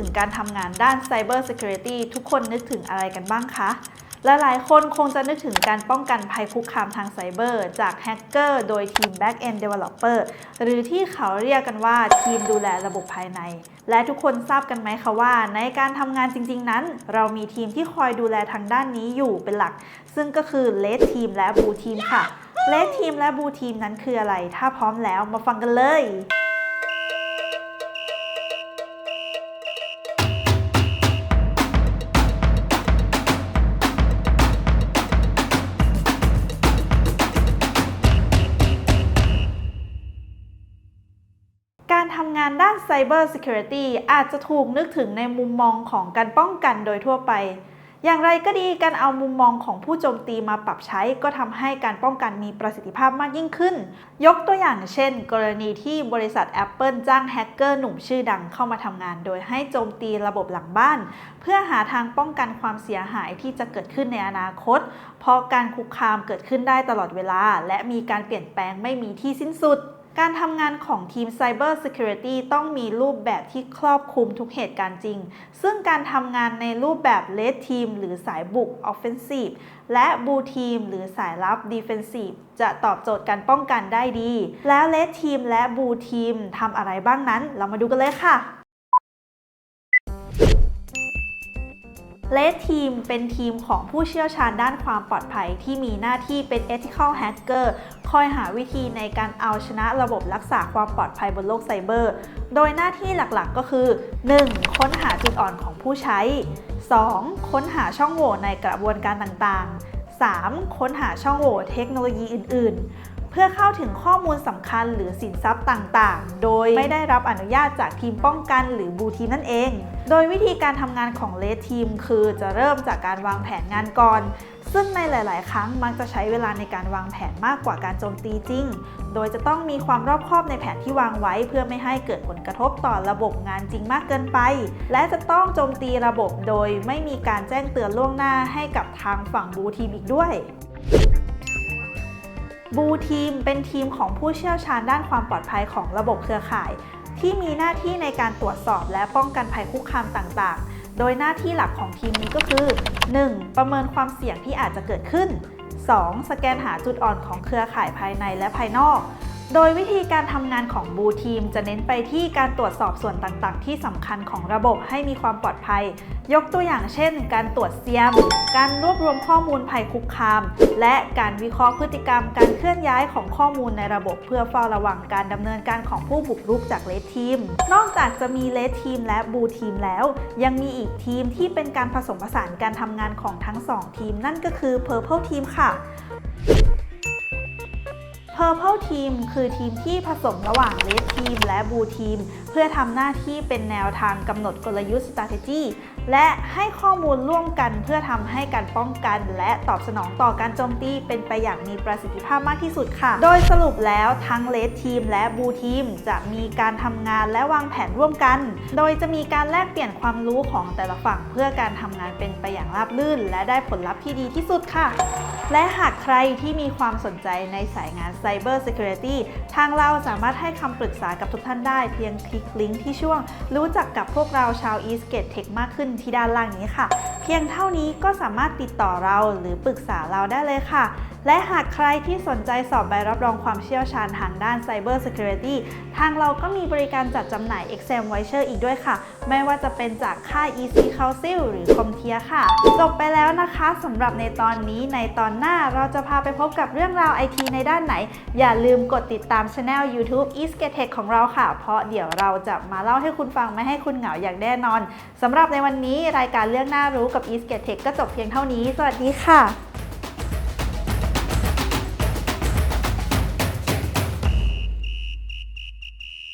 ถึงการทำงานด้าน Cyber Security ทุกคนนึกถึงอะไรกันบ้างคะลหลายๆ คนคงจะนึกถึงการป้องกันภัยคุกคามทางไซเบอร์ จากแฮกเกอร์โดยทีม Back-end Developer หรือที่เขาเรียกกันว่าทีมดูแลระบบภายใน และทุกคนทราบกันไหมคะว่า ในการทำงานจริง ๆ นั้น เรามีทีมที่คอยดูแลทางด้านนี้อยู่เป็นหลัก ซึ่งก็คือ Red Team และ Blue Team ค่ะ Red Team และ Blue Team นั้นคืออะไร ถ้าพร้อมแล้วมาฟังกันเลย ทำงานด้าน Cyber Security อาจจะถูกนึกถึงในมุมมองของการป้องกันโดยทั่วไป อย่างไรก็ดีการเอามุมมองของผู้โจมตีมาปรับใช้ ก็ทำให้การป้องกันมีประสิทธิภาพมากยิ่งขึ้น ยกตัวอย่างเช่น กรณีที่บริษัท Apple จ้างแฮกเกอร์หนุ่มชื่อดังเข้ามาทำงาน โดยให้โจมตีระบบหลังบ้าน เพื่อหาทางป้องกันความเสียหายที่จะเกิดขึ้นในอนาคต เพราะการคุกคามเกิดขึ้นได้ตลอดเวลา และมีการเปลี่ยนแปลงไม่มีที่สิ้นสุด การทำงานของทีม Cyber Security ต้องมีรูปแบบที่ครอบคลุมทุกเหตุการณ์จริง ซึ่งการทำงานในรูปแบบ Red Team หรือสายบุก Offensive และ Blue Team หรือสายลับ Defensive จะตอบโจทย์การป้องกันได้ดี แล้ว Red Team และ Blue Team ทำอะไรบ้างนั้น เรามาดูกันเลยค่ะ Red Team เป็นทีมของผู้เชี่ยวชาญด้านความปลอดภัยที่มีหน้าที่เป็น Ethical Hacker คอยหาวิธีในการเอาชนะระบบรักษาความปลอดภัยบนโลกไซเบอร์ โดยหน้าที่หลักๆก็คือ 1. ค้นหาจุดอ่อนของผู้ใช้ 2. ค้นหาช่องโหว่ในกระบวนการต่างๆ 3. ค้นหาช่องโหว่เทคโนโลยีอื่นๆ เพื่อเข้าถึงข้อมูลสำคัญหรือสินทรัพย์ต่างๆ โดยไม่ได้รับอนุญาตจากทีมป้องกันหรือบูทีมนั่นเอง โดยวิธีการทำงานของเล d ทีมคือจะเริ่มจากการวางแผนงานก่อน ซึ่งในหลาย ๆ ครั้งมักจะใช้เวลาในการวางแผนมากกว่าการโจมตีจริง โดยจะต้องมีความรอบคอบในแผนที่วางไว้ เพื่อไม่ให้เกิดผลกระทบต่อระบบงานจริงมากเกินไป และจะต้องโจมตีระบบโดยไม่มีการแจ้งเตือนล่วงหน้าให้กับทางฝั่งบูทีมอีกด้วย บูทีมเป็นทีมของผู้เชี่ยวชาญด้านความปลอดภัยของระบบเครือข่าย ที่มีหน้าที่ในการตรวจสอบและป้องกันภัยคุกคามต่างๆ โดยหน้าที่หลักของทีมนี้ก็คือ 1. ประเมินความเสี่ยงที่อาจจะเกิดขึ้น 2. สแกนหาจุดอ่อนของเครือข่ายภายในและภายนอก โดยวิธีการทำงานของบูทีมจะเน้นไปที่การตรวจสอบส่วนต่างๆ ที่สำคัญของระบบให้มีความปลอดภัย ยกตัวอย่างเช่น การตรวจเซียม การรวบรวมข้อมูลภัยคุกคาม และการวิเคราะห์พฤติกรรมการเคลื่อนย้ายของข้อมูลในระบบ เพื่อเฝ้าระวังการดำเนินการของผู้บุกรุกจากเลดทีม นอกจากจะมีเลดทีมและบูทีมแล้ว ยังมีอีกทีมที่เป็นการผสมผสานการทำงานของทั้งสองทีม นั่นก็คือ Purple Team ค่ะ Purple Team คือทีมที่ผสมระหว่าง Red Team และ Blue Team เพื่อทำหน้าที่เป็นแนวทางกำหนดกลยุทธ์ strategy และให้ข้อมูลร่วมกันเพื่อทำให้การป้องกัน และตอบสนองต่อการโจมตีเป็นไปอย่างมีประสิทธิภาพมากที่สุดค่ะ โดยสรุปแล้วทั้ง Red Team และ Blue Team จะมีการทำงานและวางแผนร่วมกัน โดยจะมีการแลกเปลี่ยนความรู้ของแต่ละฝั่งเพื่อการทำงานเป็นไปอย่างราบรื่น และได้ผลลัพธ์ที่ดีที่สุดค่ะ และหากใครที่มีความสนใจในสายงาน Cyber Security ทางเราสามารถให้คำปรึกษากับทุกท่านได้ เพียงคลิกลิงก์ที่ช่วง รู้จักกับพวกเราชาว Eastgate Tech มากขึ้นที่ด้านล่างนี้ค่ะ เพียงเท่านี้ก็สามารถติดต่อเราหรือปรึกษาเราได้เลยค่ะและหากใครที่สนใจสอบใบรับรองความเชี่ยวชาญทางด้าน Cyber Security ทางเราก็มีบริการจัดจำหน่าย Exam Voucher อีกด้วยค่ะ ไม่ว่าจะเป็นจากค่าย EC Council หรือ Comtia ค่ะ จบไปแล้วนะคะสำหรับในตอนนี้ในตอนหน้าเราจะพาไปพบกับเรื่องราว IT ในด้านไหน อย่าลืมกดติดตามช anel YouTube East Gate Tech ของเราค่ะ เพราะเดี๋ยวเราจะมาเล่าให้คุณฟังไม่ให้คุณเหงาอย่างแน่นอนสำหรับในวันนี้รายการเรื่องน่ารู้กับ East Gate Tech ก็จบเพียงเท่านี้ สวัสดีค่ะ